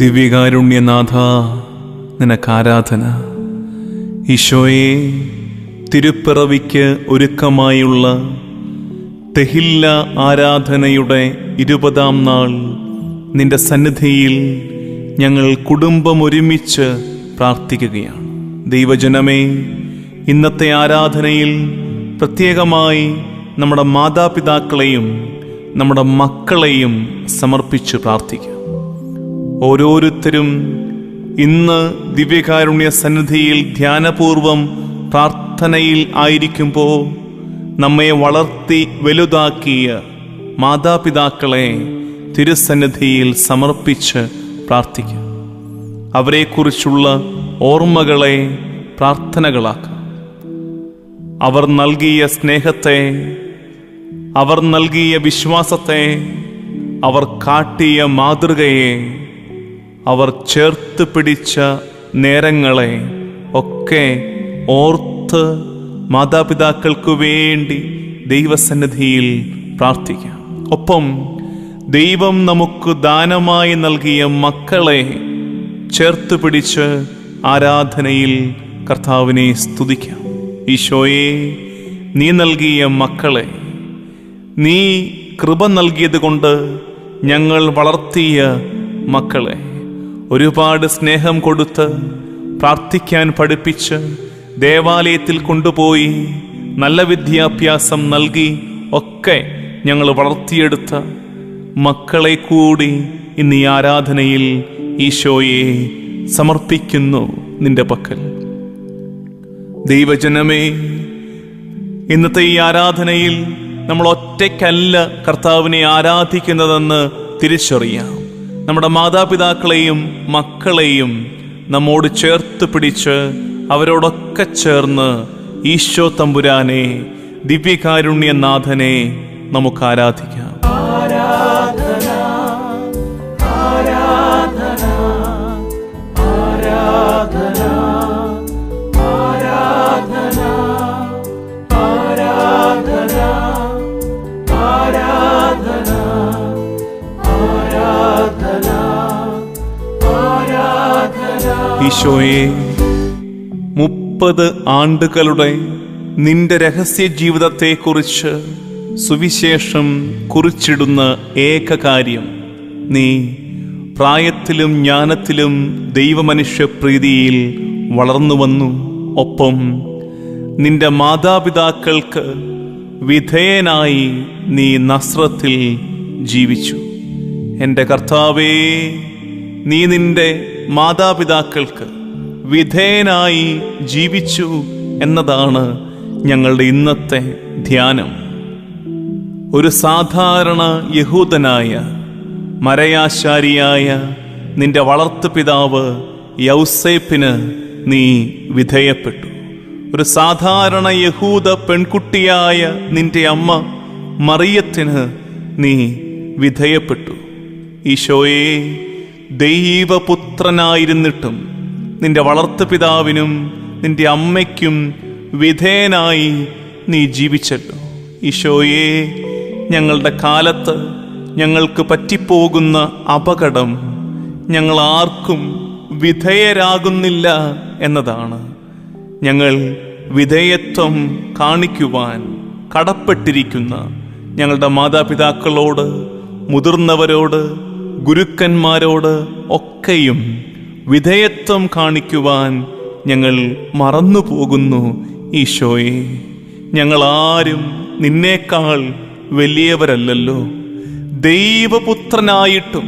ദിവ്യകാരുണ്യനാഥ നിനക്കാരാധന. ഈശോയെ തിരുപ്പിറവിക്ക് ഒരുക്കമായുള്ള തെഹില്ല ആരാധനയുടെ ഇരുപതാം നാൾ. നിന്റെ സന്നിധിയിൽ ഞങ്ങൾ കുടുംബം ഒരുമിച്ച് പ്രാർത്ഥിക്കുകയാണ്. ദൈവജനമേ ഇന്നത്തെ ആരാധനയിൽ പ്രത്യേകമായി നമ്മുടെ മാതാപിതാക്കളെയും നമ്മുടെ മക്കളെയും സമർപ്പിച്ച് പ്രാർത്ഥിക്കാം. ഓരോരുത്തരും ഇന്ന് ദിവ്യകാരുണ്യ സന്നിധിയിൽ ധ്യാനപൂർവം പ്രാർത്ഥനയിൽ ആയിരിക്കുമ്പോൾ നമ്മെ വളർത്തി വലുതാക്കിയ മാതാപിതാക്കളെ തിരുസന്നിധിയിൽ സമർപ്പിച്ച് പ്രാർത്ഥിക്കാം. അവരെക്കുറിച്ചുള്ള ഓർമ്മകളെ പ്രാർത്ഥനകളാക്കാം. അവർ നൽകിയ സ്നേഹത്തെ അവർ നൽകിയ വിശ്വാസത്തെ അവർ കാട്ടിയ മാതൃകയെ അവർ ചേർത്ത് പിടിച്ച നേരങ്ങളെ ഒക്കെ ഓർത്ത് മാതാപിതാക്കൾക്കു വേണ്ടി ദൈവസന്നിധിയിൽ പ്രാർത്ഥിക്കാം. ഒപ്പം ദൈവം നമുക്ക് ദാനമായി നൽകിയ മക്കളെ ചേർത്ത് പിടിച്ച് ആരാധനയിൽ കർത്താവിനെ സ്തുതിക്കാം. ഈശോയെ നീ നൽകിയ മക്കളെ നീ കൃപ നൽകിയത് കൊണ്ട് ഞങ്ങൾ വളർത്തിയ മക്കളെ ഒരുപാട് സ്നേഹം കൊടുത്ത് പ്രാർത്ഥിക്കാൻ പഠിപ്പിച്ച് ദേവാലയത്തിൽ കൊണ്ടുപോയി നല്ല വിദ്യാഭ്യാസം നൽകി ഒക്കെ ഞങ്ങൾ വളർത്തിയെടുത്ത മക്കളെ കൂടി ഇന്ന് ഈ ആരാധനയിൽ ഈശോയെ സമർപ്പിക്കുന്നു നിന്റെ പക്കൽ. ദൈവജനമേ ഇന്നത്തെ ഈ ആരാധനയിൽ നമ്മൾ ഒറ്റയ്ക്കല്ല കർത്താവിനെ ആരാധിക്കുന്നതെന്ന് തിരിച്ചറിയാം. നമ്മുടെ മാതാപിതാക്കളെയും മക്കളെയും നമ്മോട് ചേർത്ത് പിടിച്ച് അവരോടൊക്കെ ചേർന്ന് ഈശോ തമ്പുരാനെ ദിവ്യകാരുണ്യനാഥനെ നമുക്ക് ആരാധിക്കാം. ആരാധന മുപ്പത് ആണ്ടുകളുടെ നിന്റെ രഹസ്യ ജീവിതത്തെക്കുറിച്ച് സുവിശേഷം കുറിച്ചിടുന്ന ഏക കാര്യം നീ പ്രായത്തിലും ജ്ഞാനത്തിലും ദൈവമനുഷ്യപ്രീതിയിൽ വളർന്നു വന്നു. ഒപ്പം നിന്റെ മാതാപിതാക്കൾക്ക് വിധേയനായി നീ നസ്രത്തിൽ ജീവിച്ചു. എന്റെ കർത്താവേ നീ നിന്റെ മാതാപിതാക്കൾക്ക് വിധേയനായി ജീവിച്ചു എന്നതാണ് ഞങ്ങളുടെ ഇന്നത്തെ ധ്യാനം. ഒരു സാധാരണ യഹൂദനായ മരയാശാരിയായ നിന്റെ വളർത്തു പിതാവ് യൗസേപ്പിന് നീ വിധേയപ്പെട്ടു. ഒരു സാധാരണ യഹൂദ പെൺകുട്ടിയായ നിന്റെ അമ്മ മറിയത്തിന് നീ വിധേയപ്പെട്ടു. ഈശോയെ ദൈവപുത്രനായിരുന്നിട്ടും നിന്റെ വളർത്തുപിതാവിനും നിന്റെ അമ്മയ്ക്കും വിധേയനായി നീ ജീവിച്ചല്ലോ. ഈശോയെ ഞങ്ങളുടെ കാലത്ത് ഞങ്ങൾക്ക് പറ്റിപ്പോകുന്ന അപകടം ഞങ്ങൾ ആർക്കും വിധേയരാകുന്നില്ല എന്നതാണ്. ഞങ്ങൾ വിധേയത്വം കാണിക്കുവാൻ കടപ്പെട്ടിരിക്കുന്ന ഞങ്ങളുടെ മാതാപിതാക്കളോട് മുതിർന്നവരോട് ഗുരുക്കന്മാരോട് ഒക്കെയും വിധേയത്വം കാണിക്കുവാൻ ഞങ്ങൾ മറന്നു പോകുന്നു ഈശോയെ. ഞങ്ങളാരും നിന്നേക്കാൾ വലിയവരല്ലല്ലോ. ദൈവപുത്രനായിട്ടും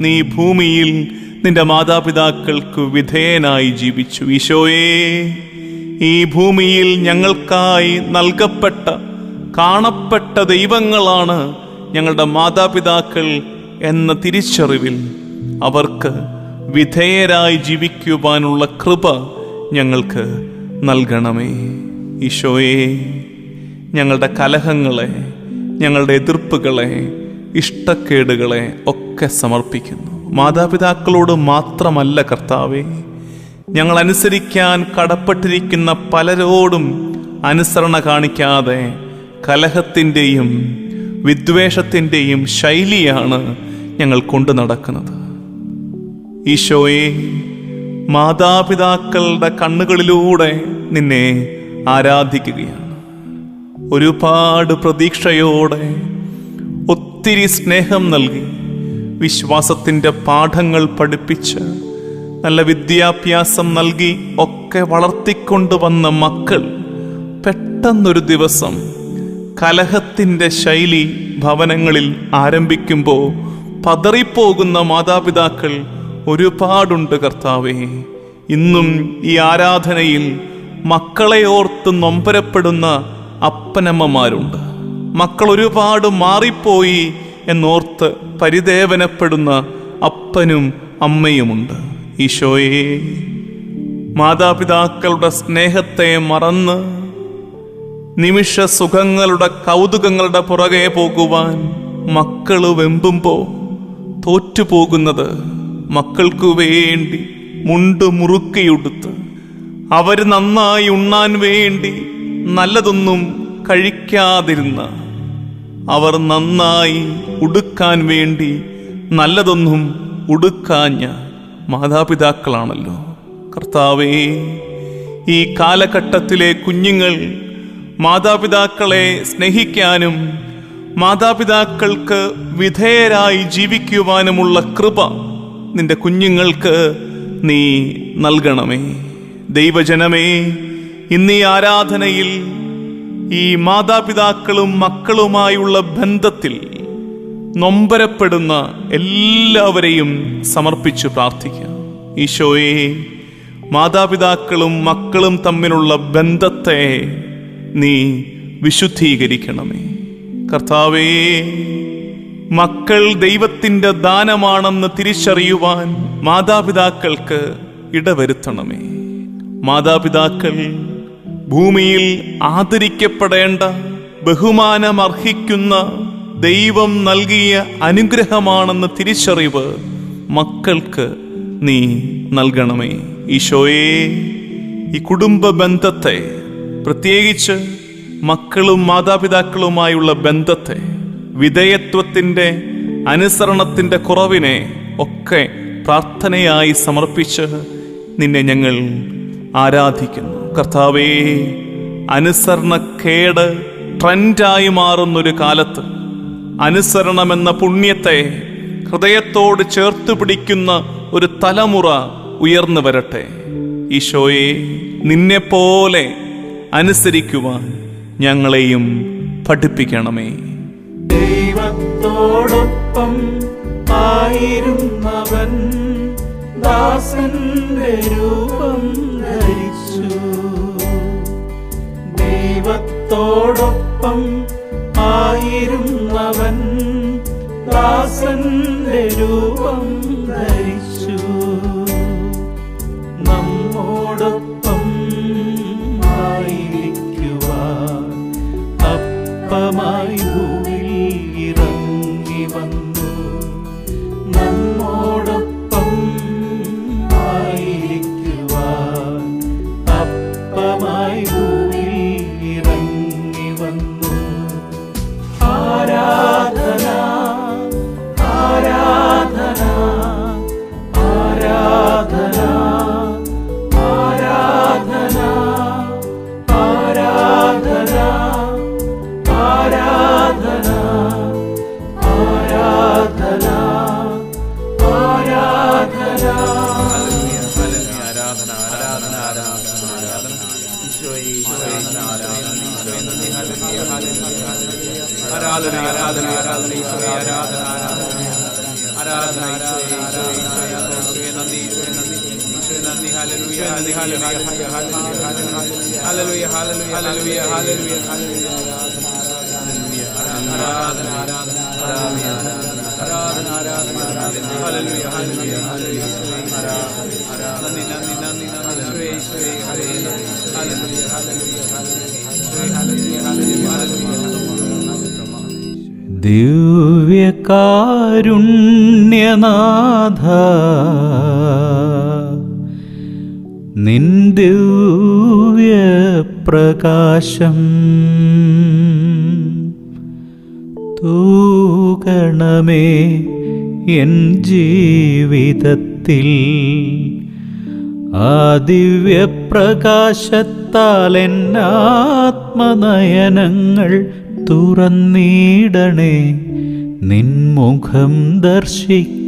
നീ ഭൂമിയിൽ നിന്റെ മാതാപിതാക്കൾക്ക് വിധേയനായി ജീവിച്ചു ഈശോയെ. ഈ ഭൂമിയിൽ ഞങ്ങൾക്കായി നൽകപ്പെട്ട കാണപ്പെട്ട ദൈവങ്ങളാണ് ഞങ്ങളുടെ മാതാപിതാക്കൾ എന്ന തിരിച്ചറിവിൽ അവർക്ക് വിധേയരായി ജീവിക്കുവാനുള്ള കൃപ ഞങ്ങൾക്ക് നൽകണമേ. ഈശോയെ ഞങ്ങളുടെ കലഹങ്ങളെ ഞങ്ങളുടെ എതിർപ്പുകളെ ഇഷ്ടക്കേടുകളെ ഒക്കെ സമർപ്പിക്കുന്നു. മാതാപിതാക്കളോട് മാത്രമല്ല കർത്താവേ ഞങ്ങൾ അനുസരിക്കാൻ കടപ്പെട്ടിരിക്കുന്ന പലരോടും അനുസരണ കാണിക്കാതെ കലഹത്തിന്റെയും വിദ്വേഷത്തിന്റെയും ശൈലിയാണ് ഞങ്ങൾ കൊണ്ടു നടക്കുന്നത്. ഈശോയെ മാതാപിതാക്കളുടെ കണ്ണുകളിലൂടെ നിന്നെ ആരാധിക്കുകയാണ്. ഒരുപാട് പ്രതീക്ഷയോടെ ഒത്തിരി സ്നേഹം നൽകി വിശ്വാസത്തിന്റെ പാഠങ്ങൾ പഠിപ്പിച്ച് നല്ല വിദ്യാഭ്യാസം നൽകി ഒക്കെ വളർത്തിക്കൊണ്ടുവന്ന മക്കൾ പെട്ടെന്നൊരു ദിവസം കലഹത്തിന്റെ ശൈലി ഭവനങ്ങളിൽ ആരംഭിക്കുമ്പോൾ പതറിപ്പോകുന്ന മാതാപിതാക്കൾ ഒരുപാടുണ്ട് കർത്താവേ. ഇന്നും ഈ ആരാധനയിൽ മക്കളെ ഓർത്ത് നൊമ്പരപ്പെടുന്ന അപ്പനമ്മമാരുണ്ട്. മക്കൾ ഒരുപാട് മാറിപ്പോയി എന്നോർത്ത് പരിദേവനപ്പെടുന്ന അപ്പനും അമ്മയുമുണ്ട്. ഈശോയെ മാതാപിതാക്കളുടെ സ്നേഹത്തെ മറന്ന് നിമിഷ സുഖങ്ങളുടെ കൗതുകങ്ങളുടെ പുറകെ പോകുവാൻ മക്കൾ വെമ്പുമ്പോ തോറ്റുപോകുന്നത് മക്കൾക്കു വേണ്ടി മുണ്ട് മുറുക്കിയുടുത്ത് അവർ നന്നായി ഉണ്ണാൻ വേണ്ടി നല്ലതൊന്നും കഴിക്കാതിരുന്ന അവർ നന്നായി ഉടുക്കാൻ വേണ്ടി നല്ലതൊന്നും ഉടുക്കാഞ്ഞ മാതാപിതാക്കളാണല്ലോ. കർത്താവേ ഈ കാലഘട്ടത്തിലെ കുഞ്ഞുങ്ങൾ മാതാപിതാക്കളെ സ്നേഹിക്കാനും മാതാപിതാക്കൾക്ക് വിധേയരായി ജീവിക്കുവാനുമുള്ള കൃപ നിന്റെ കുഞ്ഞുങ്ങൾക്ക് നീ നൽകണമേ. ദൈവജനമേ ഇന്ന് ഈ ആരാധനയിൽ ഈ മാതാപിതാക്കളും മക്കളുമായുള്ള ബന്ധത്തിൽ നൊമ്പരപ്പെടുന്ന എല്ലാവരെയും സമർപ്പിച്ചു പ്രാർത്ഥിക്കാം. ഈശോയെ മാതാപിതാക്കളും മക്കളും തമ്മിലുള്ള ബന്ധത്തെ നീ വിശുദ്ധീകരിക്കണമേ. കർത്താവേ മക്കൾ ദൈവത്തിന്റെ ദാനമാണെന്ന് തിരിച്ചറിയുവാൻ മാതാപിതാക്കൾക്ക് ഇടവരുത്തണമേ. മാതാപിതാക്കൾ ഭൂമിയിൽ ആദരിക്കപ്പെടേണ്ട ബഹുമാനമർഹിക്കുന്ന ദൈവം നൽകിയ അനുഗ്രഹമാണെന്ന് തിരിച്ചറിവ് മക്കൾക്ക് നീ നൽകണമേ. ഈശോയെ ഈ കുടുംബ ബന്ധത്തെ പ്രത്യേകിച്ച് മക്കളും മാതാപിതാക്കളുമായുള്ള ബന്ധത്തെ വിധേയത്വത്തിന്റെ അനുസരണത്തിന്റെ കുറവിനെ ഒക്കെ പ്രാർത്ഥനയായി സമർപ്പിച്ച് നിന്നെ ഞങ്ങൾ ആരാധിക്കുന്നു. കർത്താവേ അനുസരണക്കേട് ട്രെൻഡായി മാറുന്നൊരു കാലത്ത് അനുസരണമെന്ന പുണ്യത്തെ ഹൃദയത്തോട് ചേർത്ത് പിടിക്കുന്ന ഒരു തലമുറ ഉയർന്നു വരട്ടെ. ഈശോയെ നിന്നെപ്പോലെ അനുസരിക്കുവാൻ ഞങ്ങളെയും പഠിപ്പിക്കണമേ. ദൈവത്തോടൊപ്പം ആയിരുന്നവൻ ദാസന്റെ രൂപം ധരിച്ചു. ദൈവത്തോടൊപ്പം ആയിരുന്നവൻ ദാസന്റെ രൂപം ധരിച്ചു. ഹല്ലേലൂയ ഹല്ലേലൂയ ആരാധന ആരാധന ആരാധന ആരാധന ആരാധന ആരാധന ഹല്ലേലൂയ hallelujah hallelujah hallelujah hallelujah hallelujah hallelujah ദിവ്യകാരുണ്യനാഥ നിൻ പ്രകാശം തൂകണമേ എൻ ജീവിതത്തിൽ. ആ ദിവ്യപ്രകാശത്താൽ എന്നാത്മനയനങ്ങൾ തുറന്നിടണേ. നിൻമുഖം ദർശിക്കാൻ